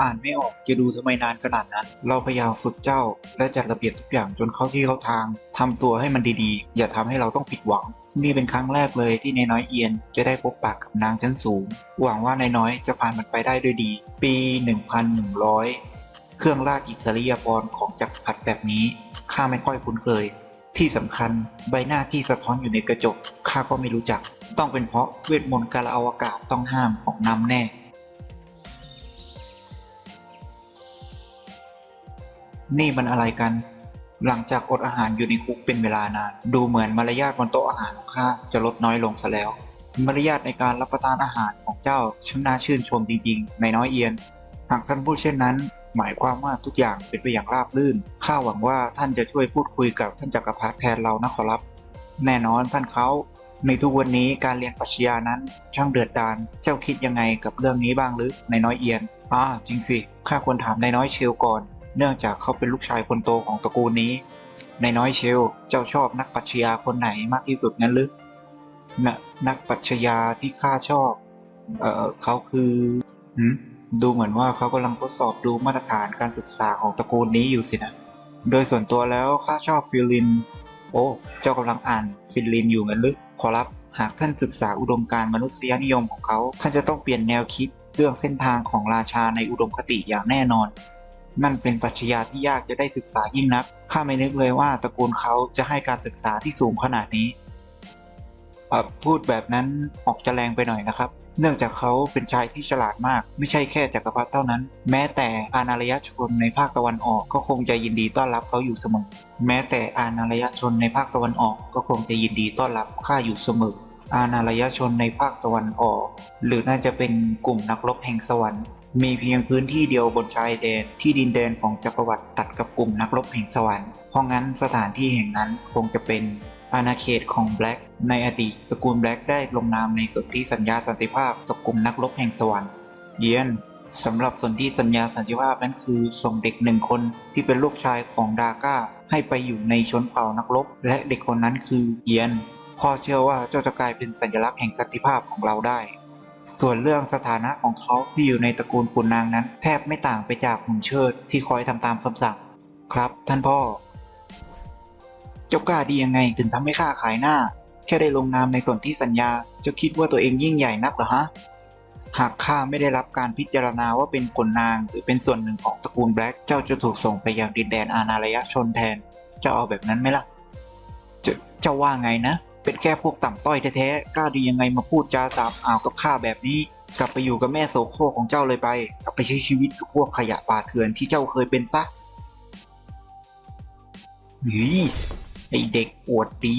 อ่านไม่ออกจะดูทำไมนานขนาดนั้น เราพยายามฝึกเจ้า และจัดระเบียบทุกอย่างจนเข้าที่เข้าทางทำตัวให้มันดีๆ อย่าทำให้เราต้องผิดหวัง นี่เป็นครั้งแรกเลยที่นายน้อยเอียนจะได้พบปากกับนางชั้นสูง หวังว่านายน้อยจะผ่านมันไปได้ด้วยดี ปี 1100 เครื่องราชอิสริยาภรณ์ของจักรพรรดิแบบนี้ข้าไม่ค่อยคุ้นเคย ที่สำคัญใบหน้าที่สะท้อนอยู่ในกระจกข้าก็ไม่รู้จัก ต้องเป็นเพราะเวทมนต์การอวกาศต้องห้ามของนำแน่ นี่มันอะไรกัน หลังจากอดอาหารอยู่ในคุกเป็นเวลานาน ดูเหมือนมารยาทบนโต๊ะอาหารของข้าจะลดน้อยลงซะแล้ว มารยาทในการรับประทานอาหารของเจ้าช่างน่าชื่นชมจริงๆ ในน้อยเอียน หากท่านพูดเช่นนั้น หมายความว่าทุกอย่างเป็นไปอย่างราบรื่น ข้าหวังว่าท่านจะช่วยพูดคุยกับท่านจักรพรรดิแทนเรานะขอรับ แน่นอนท่านเขา ในทุกวันนี้การเรียนปรัชญานั้นช่างเดือดดาล เจ้าคิดยังไงกับเรื่องนี้บ้างหรือในน้อยเอียน อ่าจริงสิ ข้าควรถามนายน้อยเชลก่อน เนื่องจากเขาเป็นลูกชายคนโตของตระกูลนี้นายน้อยเชล เจ้าชอบนักปัชญาคนไหนมากที่สุดงั้นหรือนะนักปัชญาที่ข้าชอบ เออเขาคือดูเหมือนว่าเขากำลังทดสอบดูมาตรฐานการศึกษาของตระกูลนี้อยู่สินะ โดยส่วนตัวแล้วข้าชอบฟิลิน โอ้ เจ้ากำลังอ่านฟิลินอยู่งั้นหรือขอรับหากท่านศึกษาอุดมการณ์มนุษยนิยมของเขา ท่านจะต้องเปลี่ยนแนวคิดเรื่องเส้นทางของราชาในอุดมคติอย่างแน่นอน นั่นเป็นปรัชญาที่ยากจะได้ศึกษายิ่งนัก ข้าไม่นึกเลยว่าตระกูลเขาจะให้การศึกษาที่สูงขนาดนี้พูดแบบนั้นออกจะแรงไปหน่อยนะครับ เนื่องจากเขาเป็นชายที่ฉลาดมาก ไม่ใช่แค่จักรพรรดิเท่านั้น แม้แต่อานารยชนในภาคตะวันออกก็คงจะยินดีต้อนรับเขาอยู่เสมอ แม้แต่อานารยชนในภาคตะวันออกก็คงจะยินดีต้อนรับข้าอยู่เสมอ อานารยชนในภาคตะวันออก หรือน่าจะเป็นกลุ่มนักรบแห่งสวรรค์ มีเพียงพื้นที่เดียวบนชายแดนที่ดินแดนของจักรวรรดิตัดกับกลุ่มนักรบแห่งสวรรค์ เพราะงั้นสถานที่แห่งนั้นคงจะเป็นอาณาเขตของแบล็กในอดีตตระกูลแบล็กได้ลงนามในสนธิสัญญาสันติภาพกับกลุ่มนักรบแห่งสวรรค์เยียนสำหรับสนธิสัญญาสันติภาพนั้นคือส่งเด็กหนึ่งคนที่เป็นลูกชายของดาก้า ให้ไปอยู่ในชนเผ่านักรบ และเด็กคนนั้นคือเยียนพ่อเชื่อว่าเจ้าจะกลายเป็นสัญลักษณ์แห่งสันติภาพของเราได้ ส่วนเรื่องสถานะของเขาที่อยู่ในตระกูลขุนนางนั้น แทบไม่ต่างไปจากหุ่นเชิดที่คอยทำตามคำสั่ง ครับ ท่านพ่อ เจ้ากล้าดียังไงถึงทำให้ข้าขายหน้า แค่ได้ลงนามในส่วนที่สัญญาเจ้าคิดว่าตัวเองยิ่งใหญ่นักเหรอฮะ หากข้าไม่ได้รับการพิจารณาว่าเป็นขุนนาง หรือเป็นส่วนหนึ่งของตระกูลแบล็กเจ้าจะถูกส่งไปยังดินแดนอานารยชนแทนเจ้าเอาแบบนั้นไหมล่ะจ้าเจ้าว่าไงนะ เป็นแค่พวกต่ำต้อยแท้ๆ กล้าดียังไงมาพูดจาสาบอ่าวกับข้าแบบนี้ กลับไปอยู่กับแม่โสโครกของเจ้าเลยไป กลับไปใช้ชีวิตกับพวกขยะป่าเถื่อนที่เจ้าเคยเป็นซะเฮ้ยไอเด็กอวดดี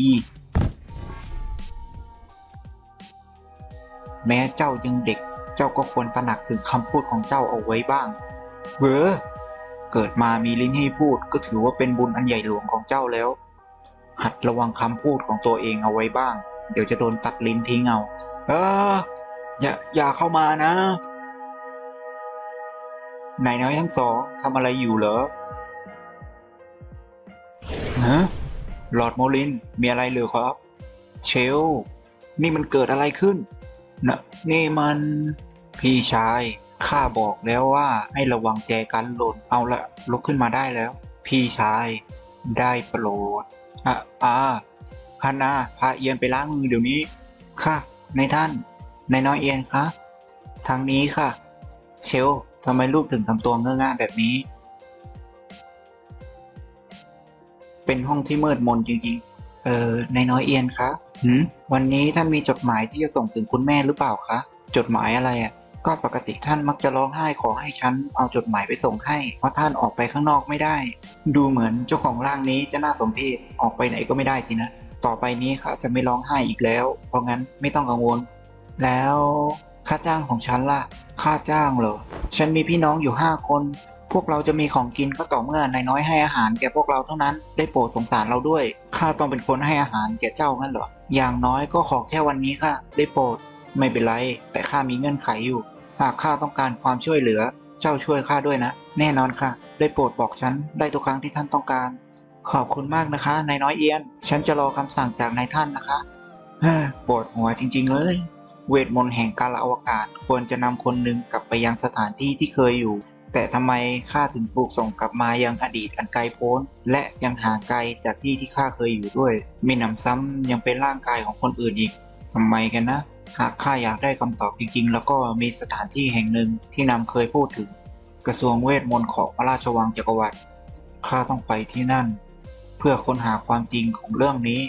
แม้เจ้ายังเด็ก เจ้าก็ควรตระหนักถึงคำพูดของเจ้าเอาไว้บ้างเบอเกิดมามีลิ้นให้พูดก็ถือว่าเป็นบุญอันใหญ่หลวงของเจ้าแล้ว หัดระวังคำพูดของตัวเองเอาไว้บ้าง เดี๋ยวจะโดนตัดลิ้นทิ้งเอาเอออย่าอย่าเข้ามานะนายน้อยทั้งสองทำอะไรอยู่เหรอฮะหลอดโมลินมีอะไรเหรือครับ เชล นี่มันเกิดอะไรขึ้นนะนี่มัน พี่ชายข้าบอกแล้วว่าให้ระวังแจกันหล่นเอาละลุกขึ้นมาได้แล้ว พี่ชายได้โปรด อะอาพานาพาเอียนไปล้างมือเดี๋ยวนี้ ค่ะนายท่านนายน้อยเอียนคะทางนี้ค่ะ เชลทำไมลูกถึงทำตัวเงอะงะแบบนี้ เป็นห้องที่มืดมนจริงๆ เออนายน้อยเอียนคะหืมวันนี้ท่านมีจดหมายที่จะส่งถึงคุณแม่หรือเปล่าคะ จดหมายอะไรอะ่ะ ก็ปกติท่านมักจะร้องไห้ขอให้ฉันเอาจดหมายไปส่งให้ เพราะท่านออกไปข้างนอกไม่ได้ ดูเหมือนเจ้าของร่างนี้จะน่าสมเพชออกไปไหนก็ไม่ได้สินะ ต่อไปนี้ข้าจะไม่ร้องไห้อีกแล้ว เพราะงั้นไม่ต้องกังวล แล้วค่าจ้างของฉันล่ะ ค่าจ้างเหรอ ฉันมีพี่น้องอยู่ห้าคน พวกเราจะมีของกินก็ต่อเมื่อนายน้อยให้อาหารแก่พวกเราเท่านั้น ได้โปรดสงสารเราด้วย ข้าต้องเป็นคนให้อาหารแก่เจ้างั้นเหรอ อย่างน้อยก็ขอแค่วันนี้ค่ะ ได้โปรด ไม่เป็นไร แต่ข้ามีเงื่อนไขอยู่ หากข้าต้องการความช่วยเหลือ เจ้าช่วยข้าด้วยนะ แน่นอนค่ะ ได้โปรดบอกฉันได้ทุกครั้งที่ท่านต้องการ ขอบคุณมากนะคะ นายน้อยเอียน ฉันจะรอคำสั่งจากนายท่านนะคะปวดหัวจริง ๆ เลย เวทมนต์แห่งการอวกาศควรจะนำคนหนึ่งกลับไปยังสถานที่ที่เคยอยู่ แต่ทำไมข้าถึงถูกส่งกลับมายังอดีตอันไกลโพ้น และยังห่างไกลจากที่ที่ข้าเคยอยู่ด้วยมีหนำซ้ำยังเป็นร่างกายของคนอื่นอีกทำไมกันนะ หากข้าอยากได้คำตอบจริงๆ แล้วก็มีสถานที่แห่งหนึ่งที่นำเคยพูดถึง กระทรวงเวทมนต์ของพระราชวังจักรวรรดิข้าต้องไปที่นั่น เพื่อค้นหาความจริงของเรื่องนี้